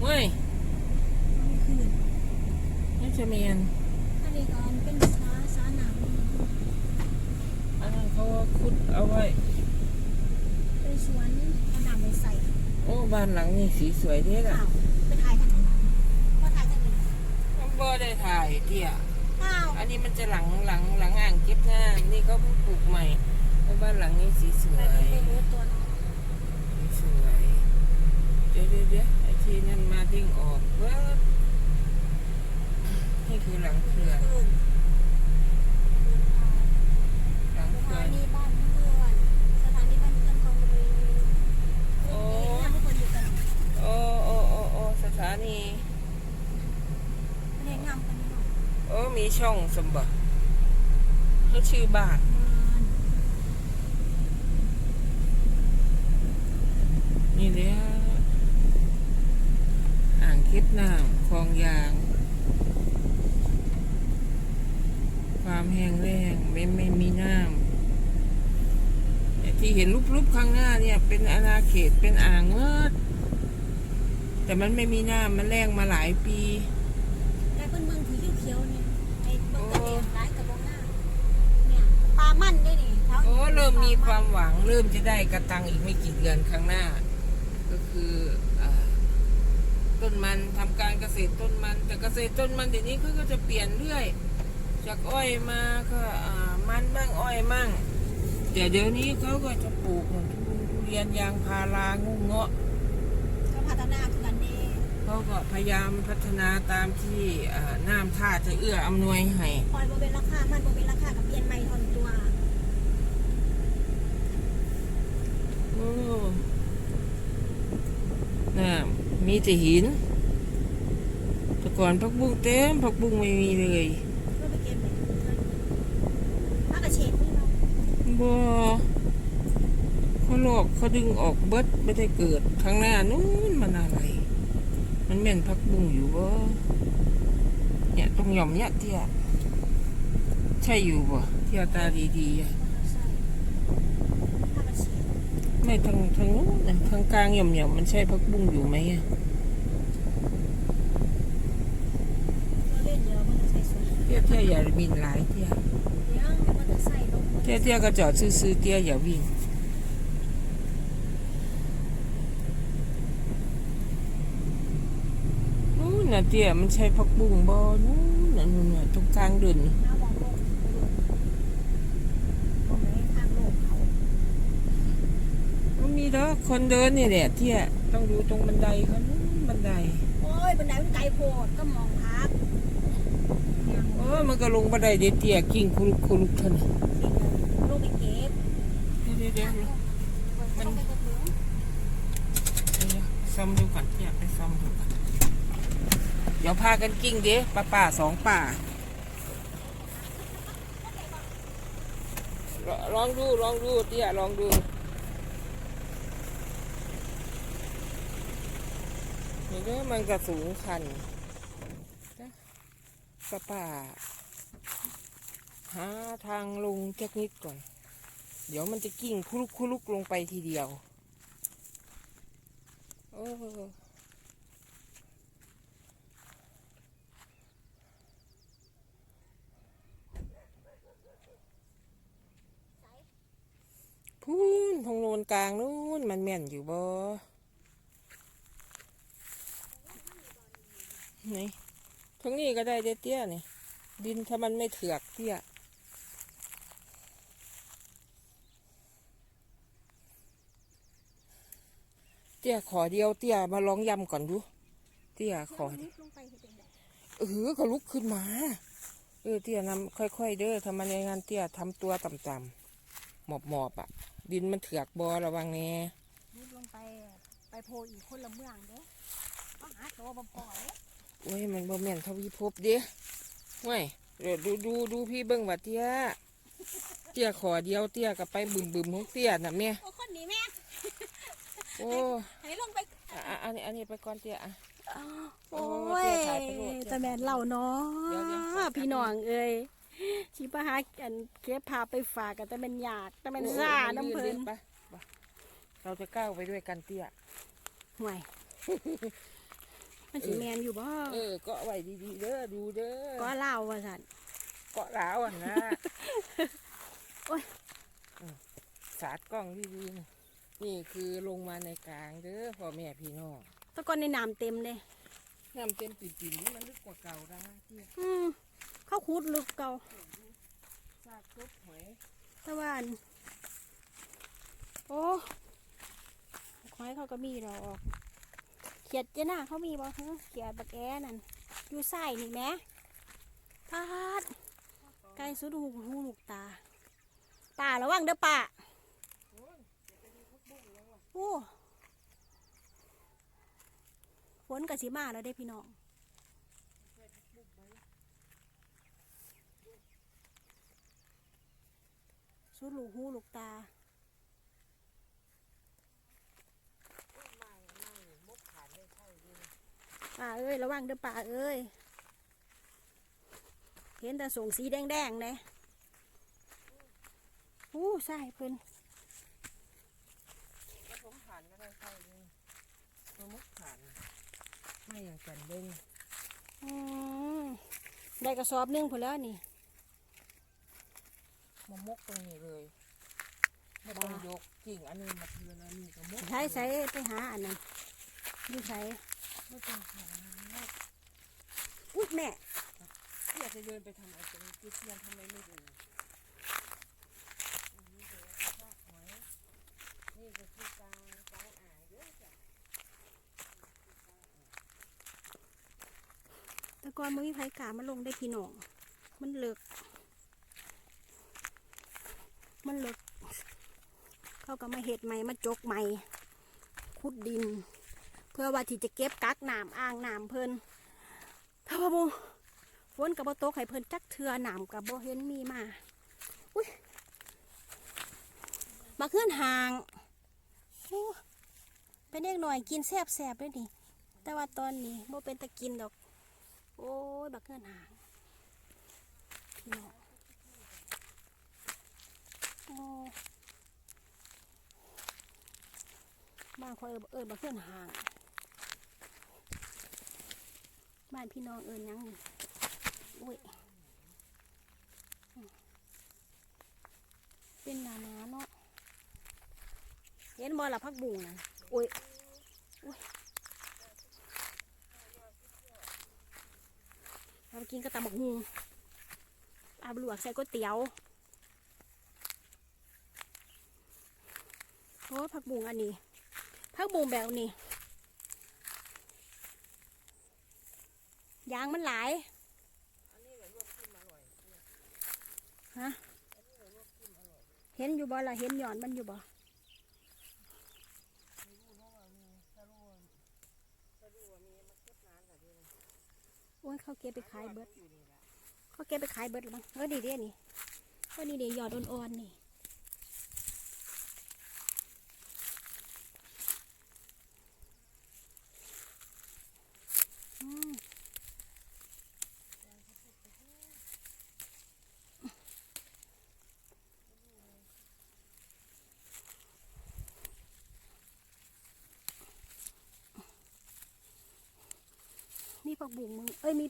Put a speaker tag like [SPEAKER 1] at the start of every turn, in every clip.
[SPEAKER 1] เว้ย
[SPEAKER 2] ไม่คืน
[SPEAKER 1] นี่จะเมียน
[SPEAKER 2] อันนี้ก็เป็นสาสาหนัง
[SPEAKER 1] อันนั้นเขาขุดเอาไว้
[SPEAKER 2] เป็นสวนเอาน้ำไปใส่
[SPEAKER 1] โอ้บ้านหลังนี้สีสวยเด้ล่ะ
[SPEAKER 2] ข้าวไปถ่ายทางไหนก็ถ่ายทางนี้
[SPEAKER 1] มันบ่ได้ถ่ายเตี้ย
[SPEAKER 2] ข้าว
[SPEAKER 1] อันนี้มันจะหลังหลังหลังอ่างเก็บน้ำนี่เขาเพิ่งปลูกใหม่เพราะบ้านหลังนี้สีสว
[SPEAKER 2] ไป
[SPEAKER 1] ย
[SPEAKER 2] ไปไปรู้ตัวน้อง
[SPEAKER 1] สีสวยเดี๋ยวเดี๋ยวเดี๋ยวไอ้ ทีนั้นมาดิ้งออกเว้ยนี่คือหลังเขื่อนหลัง
[SPEAKER 2] ส
[SPEAKER 1] เขื่
[SPEAKER 2] ถา
[SPEAKER 1] อน
[SPEAKER 2] นีบ้านเพื่อนสถานีบ้านเพื่อนของบริเวณ
[SPEAKER 1] โอ้
[SPEAKER 2] ยทุกคนอยู่กัน
[SPEAKER 1] โอ้โอ้โอ้โอ้สถานี
[SPEAKER 2] เรียกงามกันเนาะ
[SPEAKER 1] โอ้มีช่องสมบัติเขาชื่อบ้านแหละอ่างเก็บน้ำคลองยาง ความแห้งแล้งไม่ไม่มีน้ำแต่ที่เห็นรูปๆ ข้างหน้าเนี่ย เป็นอาณาเขตเป็นอ่างเมิดแต่มันไม่มีน้ำมันแรงมาหลายปี
[SPEAKER 2] แต่เพิ่นเมืองถือเขียวๆเนี่ยไอ้เบิ่งตะเกียงร้ายกับบ่งหน้าเนี่ยปลามันได้นี่เท้า
[SPEAKER 1] โอ้เริ่มมีความหวังเริ่มจะได้กระตังอีกไม่กี่เดือนข้างหน้า ก็คืออ่าต้นมันทำการเกษตรต้นมัน แต่เกษตรต้นมันเดี๋ยวนี้เขาก็จะเปลี่ยนเรื่อย จากอ้อยมาก็อ่ามันบ้างอ้อยมั่ง แต่เดี๋ยวนี้เขาก็จะปลูกทุเรียนยางพารางูเงาะ
[SPEAKER 2] ก็พัฒนาคือกันเด้
[SPEAKER 1] เขาก็พยายามพัฒนาตามที่อ่าน้ำท่าจะเอื้ออำนวยให้
[SPEAKER 2] ปล่อยบ่เป็นราคา มันบ่เป็นราคากับเปลี่ยนใหม่ทอนตัว
[SPEAKER 1] โอ้น่ะมีแต่หินแต่ก่อนผักบุ้งเต็มผักบุ้งไม่มีเลย
[SPEAKER 2] เพื่อไปเก็บเลยถ้ากระเฉดนี่เนาะ
[SPEAKER 1] บ่เขาหลอกเขาดึงออกเบิดไม่ได้เกิดข้างหน้านู้นมันอะไร มันแม่นผักบุ้งอยู่บ่เนี่ยตรงหย่อมเนี่ยเที่ยใช่อยู่บ่เที่ยตาดีๆอะ
[SPEAKER 2] ใช่ถ้ากระเฉด
[SPEAKER 1] ไม่ทางทางนู้นน่ะทางกลางหย่อมๆมันใช่ผักบุ้งอยู่ไหมอะ
[SPEAKER 2] เราเล่นเดี๋ยวมันจะใส่สวย
[SPEAKER 1] เที่ยเที่ยอย่าบินหลายเที่ย
[SPEAKER 2] เดี๋ยวมันจะใส่ลง
[SPEAKER 1] เตี้ยเตี้ยก็จอดซื้อๆเตี้ยอย่าวิ่งนู่นน่ะเตี้ยมันใช่พักบุ้งบอนู่นน่ะนู่นน่ะตรงกลางเดิน
[SPEAKER 2] น้ำวางลงตรงไหนทางโลกเขา
[SPEAKER 1] มันมีแล้วคนเดินนี่แหละเตี้ยต้องดูตรงบันไดเขานู่นบันได
[SPEAKER 2] โอ้ยบันไดมันไกลโพดก็มองพักเนี่ย
[SPEAKER 1] โอ้ยมันก็ลงบันไดเดี๋ยวเตี้ยกิ่งคุลุกคุลุกเท่านั้น
[SPEAKER 2] ลงไปเก็บ
[SPEAKER 1] เดี๋ยวเดี๋ยวเดี๋ยว
[SPEAKER 2] มันไปกระเบื้อง
[SPEAKER 1] เดี๋ยวซ่อมดูก่อนเตี้ยไปซ่อมดูก่อนเดี๋ยวพากันกิ่งเด้ป้าป่าสองป่าลองดูลองดูเตี้ยลองดูนี่เด้อมันกระสูงคันนะป้าป่า หาทางลงจักนิดก่อน เดี๋ยวมันจะกิ้งคุลุกคุลุกลงไปทีเดียว โอ้พูนทงโนนกลางนู้นมันแม่นอยู่บ่นี่ทางนี้ก็ได้เตี้ยนี่ ดินถ้ามันไม่เถือกเตี้ย ตี้ยขอเดียวเตี้ยมาลองยำก่อนดูเตี้ยขอ
[SPEAKER 2] นิดลงไปเห็นเป็นแบบ
[SPEAKER 1] เออก็ลุกขึ้นมา เออเตี้ยนำค่อย ๆ เด้อทำมันในงานเตี้ยทำตัวต่ำๆหมอบๆอะ ดินมันเถือกบอระวังแน่
[SPEAKER 2] นิดลงไปไปโพอีกคนละเมืองเด้ต้องหาตัวบ่พอเด้
[SPEAKER 1] โอ้ยมันบ่แม่นทวีภพเด้ห่วยเดี๋ยวดูดูดูพี่เบิ้งว่าเตี้ยเตี้ยขอเดียวเตี้ยกับไปบึมบึมๆของเตี้ยน่ะแม่
[SPEAKER 2] โอ้คนนี้แม่
[SPEAKER 1] โอ้
[SPEAKER 2] ให้ลงไป
[SPEAKER 1] อะอะอันนี้อันนี้ไปก่อนเตี้ยอะ
[SPEAKER 2] โอ้
[SPEAKER 1] โอ้
[SPEAKER 2] ย
[SPEAKER 1] เตี้ยถ่ายไปโลด
[SPEAKER 2] แต่แม่นเล่าเนา
[SPEAKER 1] เดี๋ยวเดี๋ยวะ
[SPEAKER 2] พี่น้องเอ้ยชีพหาอันเก็บพาไปฝากกันแต่เป็นยากแต่เป็นซ่าน้ำเพลิน
[SPEAKER 1] ไปไปเราจะก้าวไปด้วยกันเตี้ย
[SPEAKER 2] ห่วย มันสิแมนอยู่บ่
[SPEAKER 1] เออเกาะไว้ดีๆเด้อดูเด้อ
[SPEAKER 2] ก็เล่าว่าสัน
[SPEAKER 1] เกาะหลาวอะนะ
[SPEAKER 2] โอ๊ย
[SPEAKER 1] เออสาดกล้องดีๆนะ นี่คือลงมาในกลางเด้อพ่อแม่พี่น้อง
[SPEAKER 2] แตะกอนในน้ำเต็มเลย
[SPEAKER 1] น้ำเต็มปิ่นๆนี่มันลึกกว่าเก่าได้ที่
[SPEAKER 2] อืมเข้าคุดลึกเก่า
[SPEAKER 1] ซากครบหอย
[SPEAKER 2] แต่ว่าอันโอ้ควายเขาก็มีดอกเขียดเจ้าหน้าเขามีบ่ฮะเขียดบักแอนั่นอยู่ใส่นี่แหมพาดไกลสุดหูหูลูกตาป่าระวังเด้อป่า
[SPEAKER 1] โอ้
[SPEAKER 2] ฝนกับสีมาแล้วเด้พี่น้อง
[SPEAKER 1] ใช่พักบุ้งไหม
[SPEAKER 2] สุดลูกหูลูกตาป่าเอ้ยระวังเด้อป่าเอ้ย เห็นแต่ส่งสีแดงๆเลยอู้ใส่เพิ่น
[SPEAKER 1] แล้วผมผ่านก็ได้เข้าดีมามกผ่าน ไม่อย่างกันเด้ง
[SPEAKER 2] อืมได้กระสอบหนึงพอแล้วนี่
[SPEAKER 1] มามกตรงนี้เลยไม่ต้องยกกิ่งอันนี้มาเทือนอันนี้ก็มก
[SPEAKER 2] ใช้ใช้ไปหาอันนั้นอยู่ใช้
[SPEAKER 1] ไม่ต้องหา
[SPEAKER 2] อุ้ยแม่
[SPEAKER 1] อยากจะเดินไปทำอะไรตรงนี้คือเทียนทำไมไม่ดูอันนี้เดี๋ยวซากหอยนี่ก็คือกลางกลางอ่างเยอะจ้ะ
[SPEAKER 2] แต่ก่อนมันมีไผ่กามาลงได้พี่น้อง มันเลิก มันเลิก เขาก็มาเห็ดใหม่มาจกใหม่ขุดดิน เพื่อว่าที่จะเก็บกักน้ำอ่างน้ำเพิ่นถ้าว่าโมฝนกับบ่ตกให้เพิ่นจักเทือน้ำกับบ่เห็นมีมา อุ้ยมาขึ้นห่างโอ้เป็นเด็กหน่อยกินแซบแซบเลยนี่แต่ว่าตอนนี้บ่เป็นตะกินดอก โอ้ยบักเงินหางพี่น้องโอ้บ้านคอยเอิ้นเอิญบักเงินหางบ้านพี่น้องเอิญยังอุ้ย เป็นนานาๆเนาะ เห็นบอละพักบุงนะอุ้ย อุ้ย เรากินกระตำบักฮูอาบลวกใส่ก๋วยเตี๋ยวโอ้ผักบุ้งอันนี้ผักบุ้งแบบนี้ยางมันหลาย
[SPEAKER 1] อันนี้แหละลวกจิ้มอร่อย
[SPEAKER 2] ฮะเห็นอยู่บ่ล่ะเห็นหย่อนมันอยู่บ่
[SPEAKER 1] ไม่รู้เพราะว่ามีถ้ารู้ว่าถ้ารู้ว่ามีมาเก็บนานกว่านี้นะ
[SPEAKER 2] โอ้ยเขาเก็บไปขายเบิดเขาเก็บไปขายเบิดหรือมั้งเออดีเด้นี่เออนี่เดี๋ยวหยอดอ่อนๆนี่ อืมมี ผักบุ้งมึงเอ้ยมี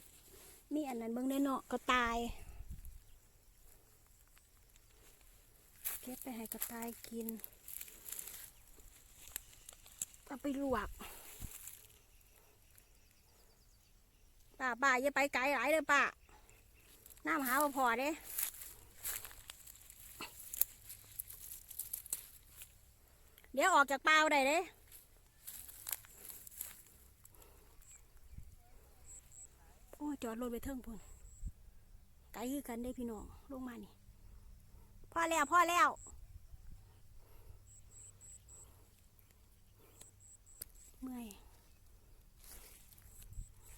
[SPEAKER 2] มีอันนั้นเบิ่งได้เนาะกระต่าย เก็บไปให้กระต่ายกินเอาไปลวกป้าป้าอย่าไปไกลหลายเลยป้าน้ำหาว่าพอเด้เดี๋ยวออกจากเปล่าได้เด้ โอ้ยจอดรถไปเทิงพุ่นไกลคือกันได้พี่น้องลงมานี่พ่อแล้วพ่อแล้วเมื่อย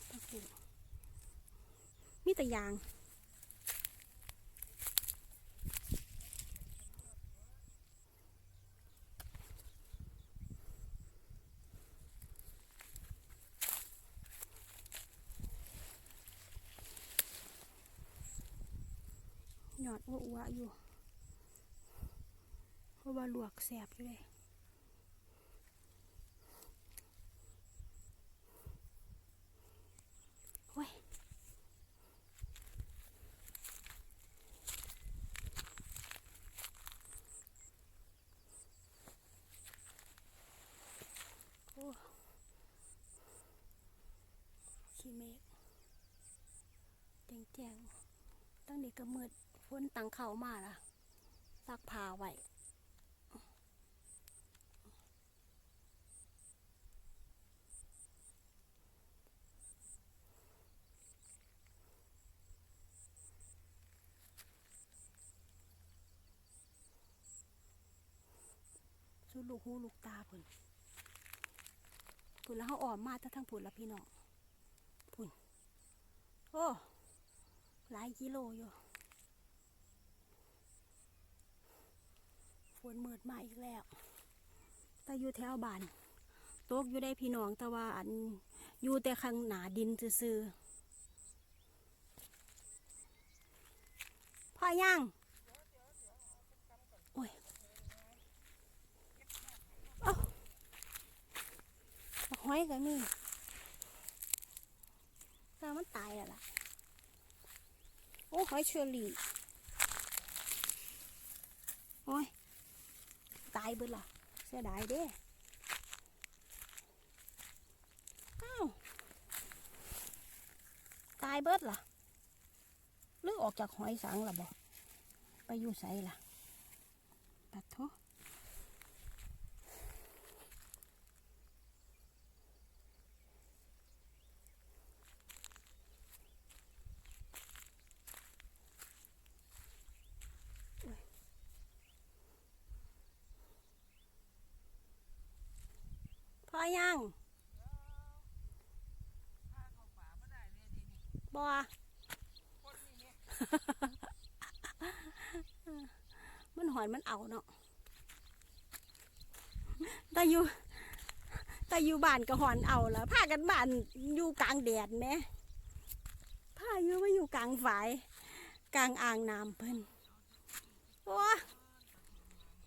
[SPEAKER 2] ตะปูมีแต่ยาง หยอดอ้วๆอยู่ เพราะว่าลวกแสบอยู่เลย จงตั้งเด็กก็มืด ฝนตังเข้ามาล่ะซักผ้าไว้สุดลูกหูลูกตาพุ่นพุ่นแล้วเขาอ่อมมาแต่ทั้งพุ่นละพี่น้องพุ่นโอ้หลายกิโลอยู่ นมืดมาอีกแล้ว แต่อยู่แถวบ้านตกอยู่ได้พี่น้องแต่ว่าอันอยู่แต่ข้างหนาดินซื่อๆพ่อย่างโอ้ยเอ้าห้อยก็มีแต่มันตายแล้วล่ะ โอ้หอยเชอรี่โอ้ย ตายเบิดล่ะเสียดายเด้อ้าวตายเบิดล่ะหรือออกจากหอยสังล่ะบอกไปอยู่ใส่ล่ะตัดทุ อยังบ่มันหอนมันเอาเนาะแต่อยู่แต่อยู่บ้านก็หอนเอาแล้วพากันบ้านอยู่กลางแดดไหมพาอยู่มาอยู่กลางฝาย กลางอ่างน้ำเพิ่นโอ้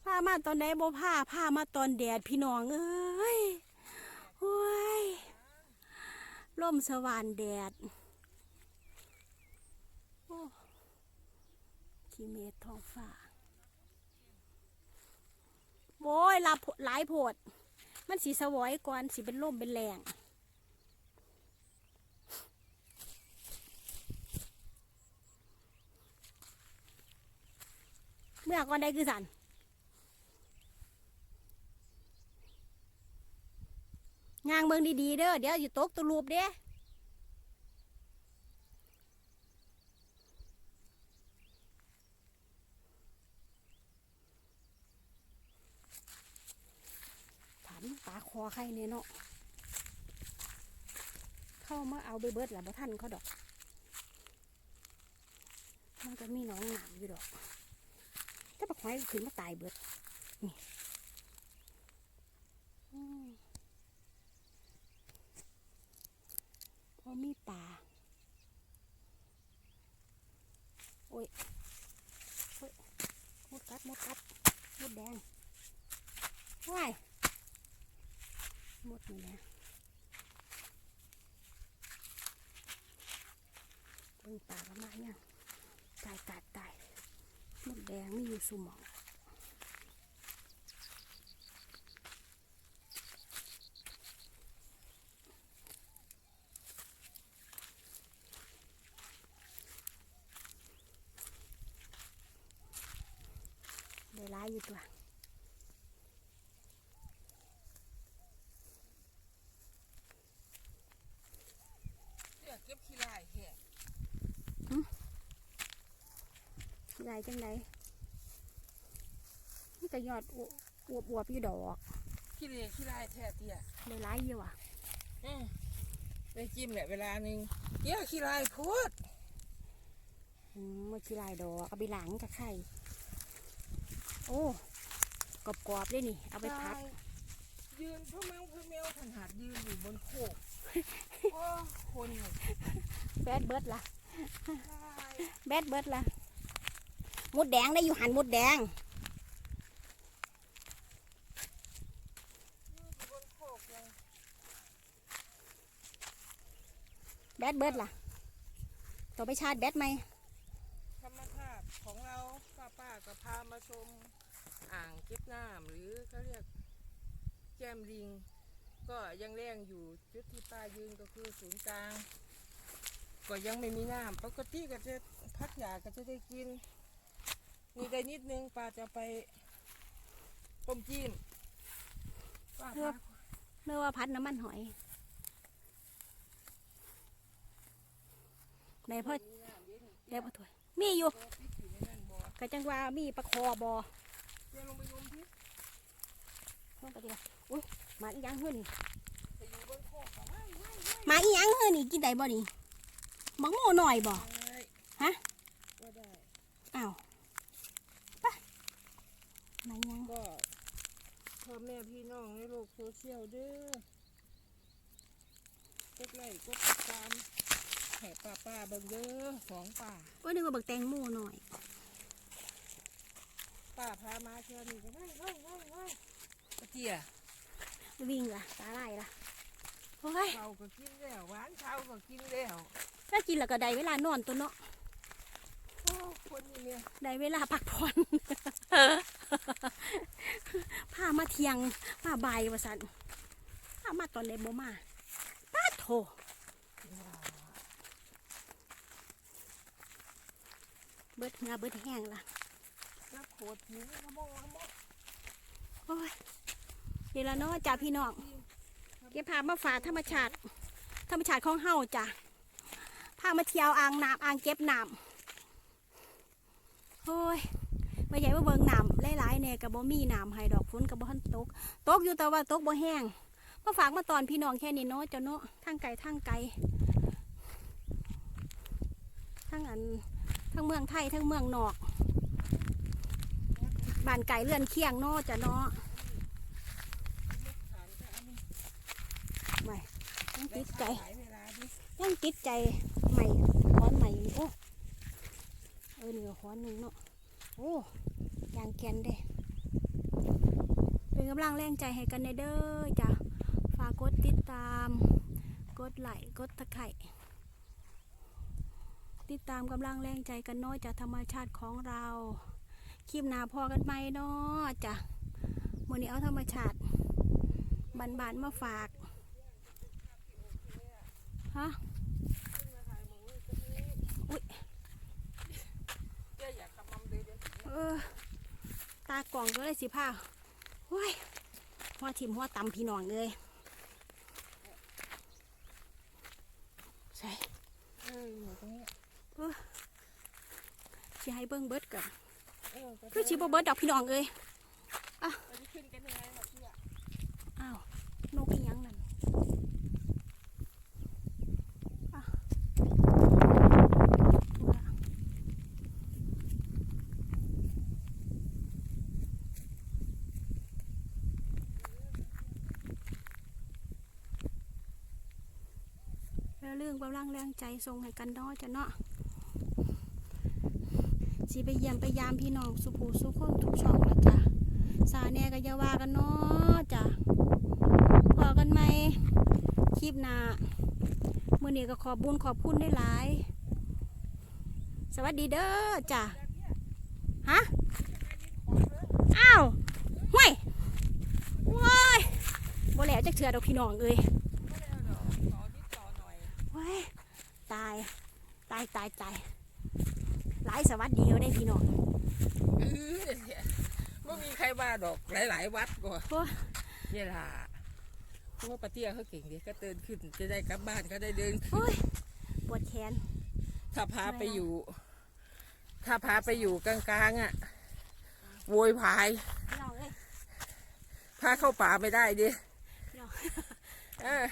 [SPEAKER 2] พามาตอนไหนบ่พาพามาตอนแดดพี่น้องเอ้ย โอ้ยล่มสว่านแดดโอ้ขี้เมฆท้องฟ้าโว้ยลาโพหลายโพด มันสีสวอยก่อนสีเป็นลมเป็นแรงเมื่อก่อนได้คือสัน งางเมืองดีๆเด้อเดี๋ยวอยู่ตกตะลูบเด้ถามปลาคอใครเนี่ยเนาะเข้ามาเอาไปเบิดแล้วบ่ทันเขาดอก มันก็มีน้องหนามอยู่ดอกแต่ปักไม้ขึ้นมาตายเบิดนี่อืม พอมีปลาโอ้ยโอ้ยมดกัดมดกัดมดแดงว้ายมดนี่นะเบิ่งปลาประมาณยังตายตายตายมดแดงไม่อยู่สุหมอง ได้ร้ายอยู่ ตัว
[SPEAKER 1] เรียกเก็บขี้ลายแห่
[SPEAKER 2] ใหญ่จังไดมันก็ยอดอวอวบอวบอยู่ดอก
[SPEAKER 1] ขี้เลขี้ลายแท้เตี้ย
[SPEAKER 2] ได้ร้ายอยู่อะ
[SPEAKER 1] อืมไปจิ้มแหละเวลาหนึ่งเตี้ยขี้ลายโพด
[SPEAKER 2] อืมมันขี้ลายดอกเอาไปหลังกับไข่ โอ้กรอบกรอบๆเลยนี่ เอาไปพัด
[SPEAKER 1] ตายยืนพ่อแมวพ่อแมวขนาดยืนอยู่บนโคกโอ้คนเนี่ย
[SPEAKER 2] แบดเบิร์ดล่ะ
[SPEAKER 1] ตาย
[SPEAKER 2] แบดเบิร์ดล่ะมดแดงได้อยู่หันมดแดง
[SPEAKER 1] ยืนอยู่บนโคกเลย
[SPEAKER 2] แบดเบิร์ดล่ะต่อไปชาร์จแบดไหม
[SPEAKER 1] ธรรมชาติของเราป้าป้า ก็พามาชมอ่างเก็บน้ำหรือเขาเรียกแก้มลิง ก็ยังแรงอยู่จุดที่ป้ายืนก็คือศูนย์กลางกก็ยังไม่มีน้ำปกติก็จะพักหยาก็จะได้กินนี่ได้นิดนึงป้าจะไปต้มจิ้มป้าพา
[SPEAKER 2] เมื่อว่าพัดน้ำมันหอยในพ่อ
[SPEAKER 1] มีน้ำเย็น
[SPEAKER 2] ได้ปะถวยมีอยู่
[SPEAKER 1] ตัวพริ กอยู่ในนั่นบ่
[SPEAKER 2] กะจังว่ามีปลาคอบอ
[SPEAKER 1] เดี๋ยวลงไปงมที่
[SPEAKER 2] ลงไปเดียวอุ้ยหมาอีหยังเฮือนี่
[SPEAKER 1] ไปอยู่บนโคกก็ไม่ไม่
[SPEAKER 2] หมาอีหยังเฮือนี่กินได้บ่นี่บักโม่หน่อยบ่
[SPEAKER 1] ไม่
[SPEAKER 2] ฮะ
[SPEAKER 1] ก็ได้
[SPEAKER 2] อ้าวไปหมาอีหยัง
[SPEAKER 1] ก็พ่อแม่พี่น้องในโลกโซเชียลเด้อกดไลค์กดติดตามแห่ป้าป้าๆเบิ่งเด้อสองป่า
[SPEAKER 2] ก็นึกว่าบักแตงโม่หน่อย
[SPEAKER 1] ป้าพามาเชื่อนี่ก็ได้ไว้ไว้ไว้ตะเกีย
[SPEAKER 2] วิ่งล่ะตาลายล่ะโอ้ย
[SPEAKER 1] เขาก็กินแล้วหวานเช้าก็กินแล้ว
[SPEAKER 2] ถ้ากินแล้วก็ได้เวลานอนตัวเนาะ
[SPEAKER 1] โอ้คนนี้เนี่ย
[SPEAKER 2] ได้เวลาพักผ่อนพามาเที่ยงพาบ่ายว่าสันพามาตอนไหนบ่มาป้าโถเบิดเหงาเบิดแห้งล่ะ
[SPEAKER 1] ปวดผิวขโมขโม
[SPEAKER 2] โอ้ยเดี๋ยวละเนาะจ้าพี่น้องเก็บภาพมาฝากธรรมชาติ ธรรมชาติของเฮาจ้ะพามาเที่ยวอ่างน้ำอ่างเก็บน้ำโอ้ยไม่ใหญ่ว่าเบิงน้ำหลายๆเนี่ยกับบ่มีน้ำให้ดอกฝนกับบ่ทันตก ตกอยู่แต่ว่าตกบ่แห้งมาฝากมาตอนพี่น้องแค่นี้เนาะเจ้าเนาะทางไกลทางไกลทั้งอันทั้งเมืองไทยทั้งเมืองนอก บ้านไก่เลื่อนเคียงเนาะจ้ะเนาะ
[SPEAKER 1] ฐานก็อันนี้
[SPEAKER 2] ไม่ยังติดใจ
[SPEAKER 1] หลายเวลาดิ
[SPEAKER 2] ยังติดใจใหม่ค้อนใหม่โอ้เออนี่ก็ค้อนหนึ่งเนาะโอ้ยางแกนเด้เป็นกำลังแรงใจให้กันในเด้อจ้ะฝากกดติดตาม กดไลค์กดตะไคร่ติดตามกำลังแรงใจกันเนาะจากธรรมชาติของเรา คลิปหนาพอกันไหมเนาะจ้ะมื่อนี้เอาธรรมชาติบานๆมาฝากฮะอุ๊ย
[SPEAKER 1] เจ๊อยากกำมังเลยเดี๋ยว
[SPEAKER 2] เออตากล่องก็เลยสิผ้าว้ยหัวทิมหัวตำพี่น้องเลยใช่
[SPEAKER 1] เอออยู่ตรงนี้
[SPEAKER 2] สิให้เบิ้งเบิดก่อน
[SPEAKER 1] เออก็
[SPEAKER 2] คือสิบ่เบิร์ดดอกพี่น้องเลย
[SPEAKER 1] เราจะขึ้นกันยังไงล่ะอ้า
[SPEAKER 2] วนกอีหยังนั่นเรื่องกำลังแรงใจส่งให้กันนาะจ้ะเนาะ สิไปเยี่ยมไปยามพี่น้องสุภูสุคนทุกช่องละจ้ะสาแน่ก็อย่าว่ากันเนาะจ้ะพอกันไหมคลิปหน้ามื่อนี้ก็ขอบบุญขอบคุณได้หลาย สวัสดีเด้อจ้ะฮะอ้าวห่วยว้ายบ่แล้วจักเถื่อดอกพี่น้องเอ้ย
[SPEAKER 1] ไว้า
[SPEAKER 2] ยตาย ตายตายตาย ลายสวัสดีเอาได้พี่น้อง
[SPEAKER 1] เออเนี่ยไม่มีใครว่าดอกหลายๆวัดกว่า
[SPEAKER 2] โอ้ย
[SPEAKER 1] เนี่ยล่ะเพราะว่าปาเตี้ยเขาเก่งดีก็เดินขึ้นจะได้กลับบ้านก็ได้เดิน
[SPEAKER 2] โอ้ยปวดแขน
[SPEAKER 1] ถ้าพาไปอยู่ ถ้าพาไปอยู่กลางๆอะโวยพาย
[SPEAKER 2] พี่น้องเอ้ย
[SPEAKER 1] พาเข้าป่าไม่ได้ดิ
[SPEAKER 2] พี่น้อง
[SPEAKER 1] เออ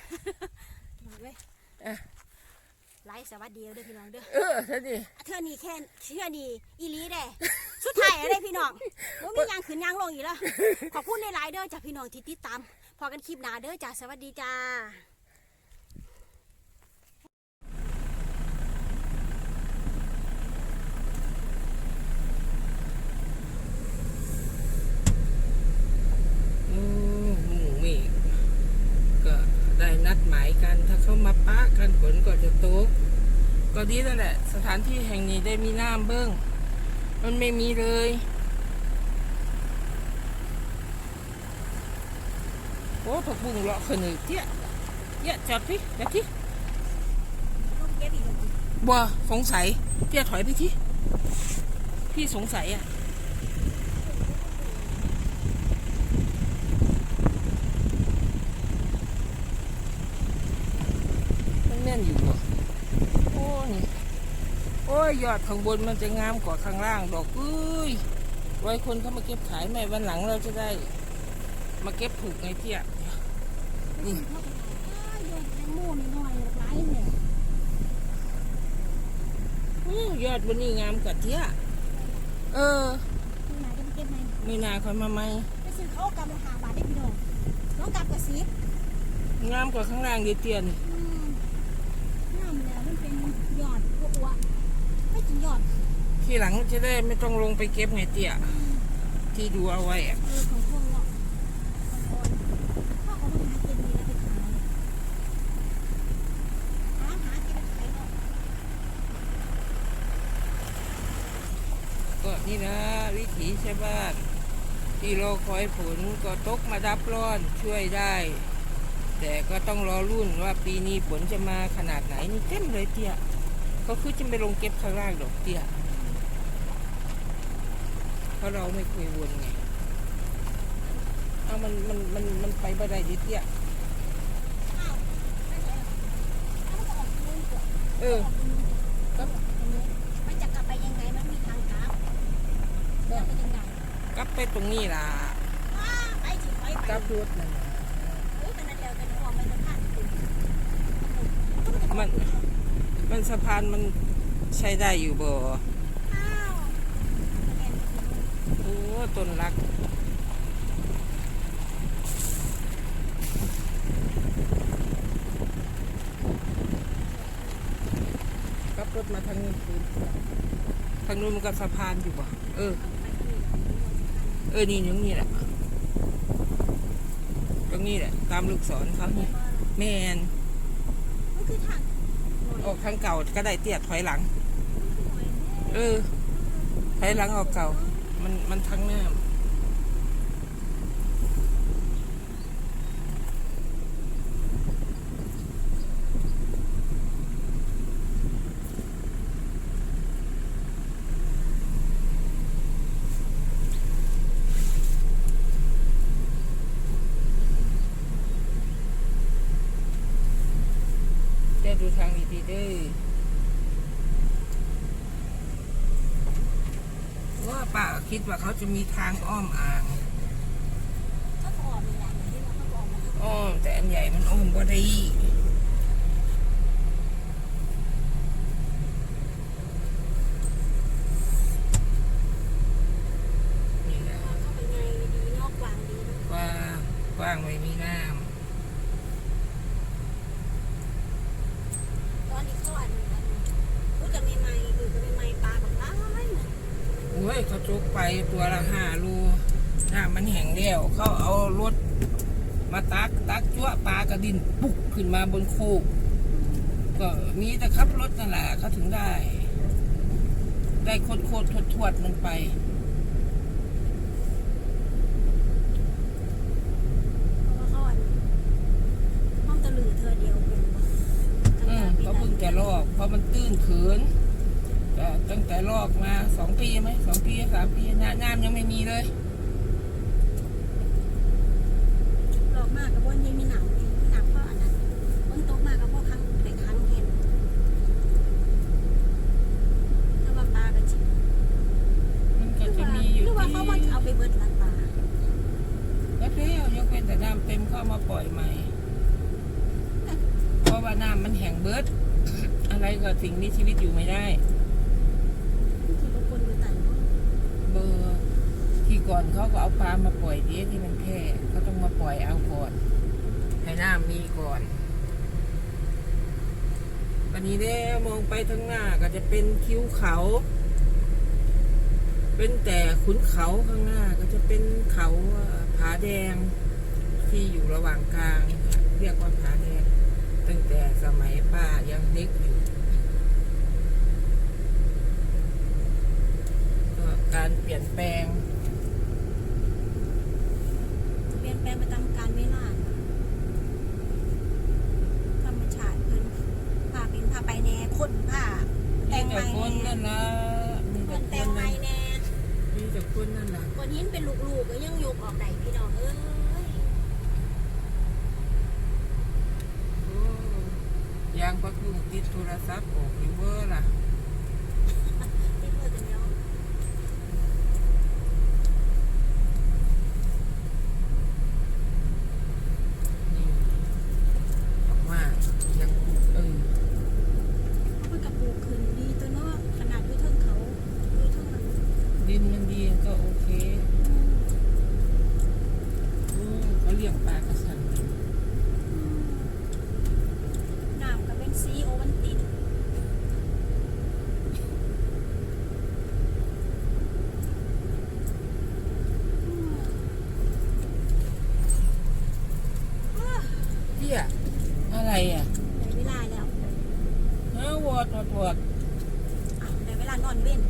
[SPEAKER 2] พี่น้องเอ้ย
[SPEAKER 1] เอ้ย
[SPEAKER 2] หลายสวัสดีเอาได้อพี่น้องเด้อ
[SPEAKER 1] เออท่านนี่
[SPEAKER 2] เทื่อนี้แค่เทื่อนี้อีหลีเด้สุดท้ายอะไรพี่น้องว่ามียางขึ้นยางลงอีกแล้วขอบคุณในหลายๆเด้อจากพี่น้องที่ติดตามพอกันคลิปหน้าเด้อจ้าสวัสดีจ้า
[SPEAKER 1] อืมหมูมีก็ได้นัด หมายกัน ถ้าเขามาปะกันฝนก็จะตกก็ดีแล้วแหละ สถานที่แห่งนี้ได้มีน้ำเบิ้งมันไม่มีเลยโอ้ผักบุ้งเลาะขนึกเตี้ยเยอะจัดพี่จัดที่
[SPEAKER 2] ลูกเก็บอีกแล้ว
[SPEAKER 1] บัวสงสัยเตี้ยถอยไปที่พี่สงสัยอะ แน่นอยู่บ่โอ้ยโอ้ยยอดข้างบนมันจะงามกว่าข้างล่างดอกเอ้ยไว้คนเขามาเก็บขายไหมวันหลังเราจะได้ มาเก็บถูกไงเที่ยนี่
[SPEAKER 2] โยนแตงโมนิดหน่อยหลายเนี่ย
[SPEAKER 1] อื้อยอดวันนี้งามกว่าเที่ยเออ
[SPEAKER 2] ที่ไหนจะไปเก็บไหม
[SPEAKER 1] มีนาคอยมาไหม
[SPEAKER 2] ไปซื้อเขาเอากำลังหาบาทได้พี่น้องน้องกลับกับสี
[SPEAKER 1] งามกว่าข้างล่างเดียวเตียน
[SPEAKER 2] อื มน้ำแล้วมันเป็นยอดอ้วๆไม่กินยอด
[SPEAKER 1] ทีหลังจะได้ไม่ต้องลงไปเก็บไงเตี้ยที่ดูเอาไว้อะ
[SPEAKER 2] เออของพวกเนาะอ่อนๆพ่อเอามาหากินดีแล้วไปขายหาหากินไปขายเนาะ
[SPEAKER 1] ก็นี่นะ วิถีชาวบ้านที่รอคอยผลก็ตกมาดับร้อนช่วยได้ แต่ก็ต้องรอรุ่นว่าปีนี้ฝนจะมาขนาดไหนนี่เต็มเลยเตี้ยเขาคือจะไปลงเก็บข้างล่างดอกเตี้ยเพราะเราไม่เคยวนไงเอามันมันมันมันไปบ่ได้ดิเตี้ย
[SPEAKER 2] อ้าวไม่ใช่อ้าวมันก็ออกมูลกว่า
[SPEAKER 1] เออ
[SPEAKER 2] ก็มันจะกลับไปยังไงมันมีทางกลับเดินไปยังไง
[SPEAKER 1] กลับไปตรงนี้ล่ะ
[SPEAKER 2] อ้าไปสิไปไป
[SPEAKER 1] กลับรถนั่นน่ะ
[SPEAKER 2] เฮ้ยเป็นอันเดียวกันหัวมันจะผ่านคุณ
[SPEAKER 1] มัน มันสะพานมันใช้ได้อยู่บ่โอ้ต้นรักกับรถมาทางนี้ทางนู้นมันก็สะพานอยู่บ่เออ เออ นี่ตรงนี้แหละ ตรงนี้แหละ ตามลูกศรเขานี่แมน
[SPEAKER 2] มันคือทาง อ
[SPEAKER 1] ออกทางเก่าก็ได้เตี้ยถอยหลัง เออ ถอยหลังออกเก่า มันมันทางหน้า เดี๋ยวดูทางดีๆเด้อว่าป้าคิดว่าเขา จะมีทางอ้อมอ่าง
[SPEAKER 2] ถ้าพอมีอะไรที่เราต้องออกมา
[SPEAKER 1] อ้อมแต่อันใหญ่มันอ้อมบ่ได้นี่แหละ
[SPEAKER 2] เข้าไปไงดีนอกกลางดี
[SPEAKER 1] กว้างกว้างไม่มีน้
[SPEAKER 2] ตอนนี้เขาอันอันพูดกันใหม่ๆคือกันใหม่ๆปลาแบบล้างไม่เหมือนำ
[SPEAKER 1] โอ้ยเขาจุกไปตัวละห้าลูน้ำมันแห้งแล้วเขาเอารถมาตักตักจั่วปลากระดินปุ๊กขึ้นมาบนโคก ก็มีแต่ขับรถ นั่นแหละเขาถึงได้ ได้โคตรโคตรทวดทวดมันไป
[SPEAKER 2] เพราะว่าเขาอันห้องตะลือเธอเดียวเป็น
[SPEAKER 1] อืมก็เพิ่งจะลอกเพราะมันตื้นเขินก็ตั้งแต่ลอกมาสองปีไหมสองปีสามปีน้ำน้ำยังไม่มีเลย
[SPEAKER 2] หลอกมากกับว่ายังมีหนังมีหนังเพราะอันนั้นมันตกมากกับพวกครั้งในครั้งเห็นถ้าว่าปลากระจิบ
[SPEAKER 1] มันก็จะมีอยู่
[SPEAKER 2] หรือว่า
[SPEAKER 1] ที่
[SPEAKER 2] เขาว่าจะเอาไปเบิดร้านปลา
[SPEAKER 1] แล้วเที่ยวยกเป็นแต่น้ำเต็มเข้ามาปล่อยใหม่ เพราะว่าน้ำมันแห้ งเบิร์ดอะไรก็สิ่งมีชีวิตอยู่ไม่ได้
[SPEAKER 2] ที่บางคนอยู่ต่า
[SPEAKER 1] เบอร์ที่ก่อนเขาก็เอาปลามาปล่อยเดียวที่มันแพร่เขาต้องมาปล่อยเอาก่อนให้น้ำมีก่อนวันนี้เด้มองไปทางหน้าก็จะเป็นคิ้วเขา เป็นแต่ขุนเขาข้างหน้าก็จะเป็นเขาผาแดงที่อยู่ระหว่างกลาง เรียกว่าผาแดง ตั้งแต่สมัยป้า ยังเด็กอยู่ ก็การเปลี่ยนแปลง
[SPEAKER 2] เปลี่ยนแปลงไปตามกาลเวลาธรรมชาติเพิ่นผ้าเป็นผ้าไปแน่คนผ้า ให
[SPEAKER 1] แต่
[SPEAKER 2] ม่
[SPEAKER 1] คนนั่นละมี
[SPEAKER 2] เพิ่
[SPEAKER 1] แต่
[SPEAKER 2] น
[SPEAKER 1] ค
[SPEAKER 2] แต่ง
[SPEAKER 1] น
[SPEAKER 2] ใหม่
[SPEAKER 1] นั่น
[SPEAKER 2] แน่
[SPEAKER 1] มีแต่คนนั่นละ
[SPEAKER 2] คนหินเป็นลูกๆก็ยังยกออกได้พี่น้องเอ้ย
[SPEAKER 1] โอ้ยางปักลุงติด โทรศัพท์ออกอยู่เบอร์ล่ะ
[SPEAKER 2] ติดมือกันเนาะ
[SPEAKER 1] นี่ออกมายังเออ
[SPEAKER 2] เพิ่นก็ปลูกขึ้นดีตัวเนาะขนาดอยู่เทิงเขาอยู่เทิงมัน
[SPEAKER 1] ดินมันดีก็โอเคอืมเขาเลี้ยงปลากระสัน
[SPEAKER 2] น้ำก็เป็นสีโอวันติน
[SPEAKER 1] เที่ยอะไรอะ
[SPEAKER 2] ได้เวลาแล้ว
[SPEAKER 1] เอ้าวอดวอดวอด
[SPEAKER 2] อ้าวได้เวลานอนเว้น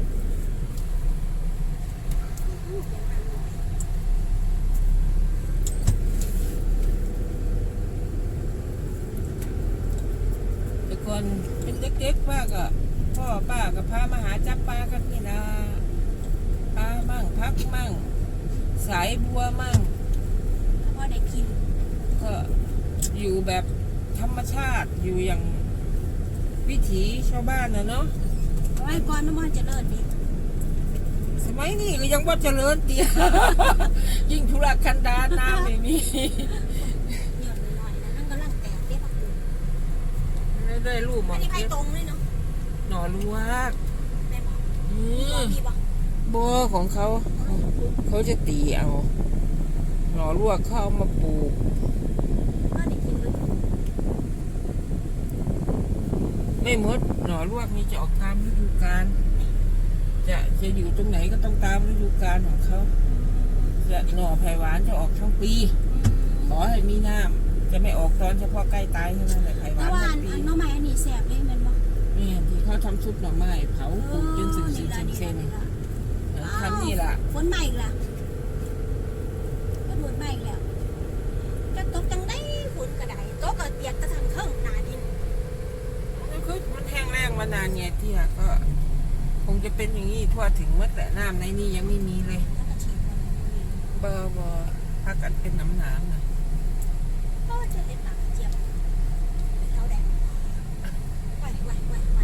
[SPEAKER 1] แต่ก่อนเป็นเด็กๆป้าก็พ่อ ป้าก็พามาหาจับปลากันนี่นะปลามั่งพักมั่ง สายบัวมั่ง
[SPEAKER 2] เพราะว่าได้กิน
[SPEAKER 1] ก็อยู่แบบธรรมชาติอยู่อย่างวิถีชาวบ้านนะเนาะ
[SPEAKER 2] เพราะว่าก่อนน้ำมันเจะเลิศดิ
[SPEAKER 1] สมัยนี้ก็ยังว่าเจริญเตียยิ่งธุรกันดารน้ำไม่มี
[SPEAKER 2] หย่อนหน่อยๆนะนั่นกำลังแตกเรียกว่าปลูก
[SPEAKER 1] ไม่ได้รูปม
[SPEAKER 2] อั
[SPEAKER 1] อนง
[SPEAKER 2] นี้ใคร
[SPEAKER 1] เก็บ
[SPEAKER 2] ตรงเลยเนาะ
[SPEAKER 1] หน่อลวก
[SPEAKER 2] แม่บอก
[SPEAKER 1] อื
[SPEAKER 2] มีบ่
[SPEAKER 1] ม
[SPEAKER 2] มีบ่
[SPEAKER 1] โบของเขา เขาจะตีเอา หน่อลวกเขาเอามาปลูก
[SPEAKER 2] ก็ได้กินเลย
[SPEAKER 1] ไม่หมดหน่อลวกนี่จะออกตามฤดูกาลจะจะอยู่ตรงไหนก็ต้องตามฤดูกาลของเขาจะหน่อไผ่หวานจะออกทั้งปี ขอให้มีน้ำจะไม่ออกตอนเฉพาะใกล้ตายเท่านั้นแหละไผ่ห
[SPEAKER 2] แต่
[SPEAKER 1] วาน
[SPEAKER 2] ว่า
[SPEAKER 1] ทั้
[SPEAKER 2] อั
[SPEAKER 1] ง
[SPEAKER 2] น
[SPEAKER 1] ปี
[SPEAKER 2] อันหน้อไม้อันนี้แสบเลยแมันบ่
[SPEAKER 1] นี่ ที่เขาทำซุปหน่อไม้เผาปลูกจนสึงสึง
[SPEAKER 2] ล่ะ
[SPEAKER 1] เส้น
[SPEAKER 2] นี่
[SPEAKER 1] เส้น
[SPEAKER 2] ล่ะ
[SPEAKER 1] ทำนี่ล่ะ
[SPEAKER 2] ฝนใหม่อีกแล้วก็ดวนใหม่อีกแล้วจะตกจังได้ฝนกระไดตกก็เปียกกระทันเครื่องหนาดิน
[SPEAKER 1] มันคือมันแห้งแล้งมานานไงที่อะก็ คงจะเป็นอย่างนี้ทั่วถึงเมื่อแต่น้ำในนี่ยังไม่มีเลย
[SPEAKER 2] แล้วก็ฉีดมันนี่
[SPEAKER 1] เบอร์บอพักกันเป็นน้ำหนามนะ
[SPEAKER 2] ก็จะเห็นหนังเจียบเท้าแดงไหวไหวไหวไหว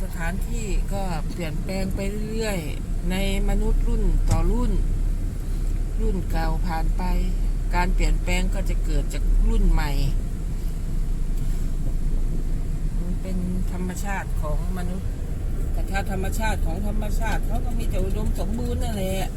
[SPEAKER 1] สถานที่ก็เปลี่ยนแปลงไปเรื่อยๆ ในมนุษย์รุ่นต่อรุ่น รุ่นเก่าผ่านไป การเปลี่ยนแปลงก็จะเกิดจากรุ่นใหม่มันเป็นธรรมชาติของมนุษย์แต่ถ้าธรรมชาติของธรรมชาติเขาก็มีแต่อุดมสมบูรณ์นั่นแหละ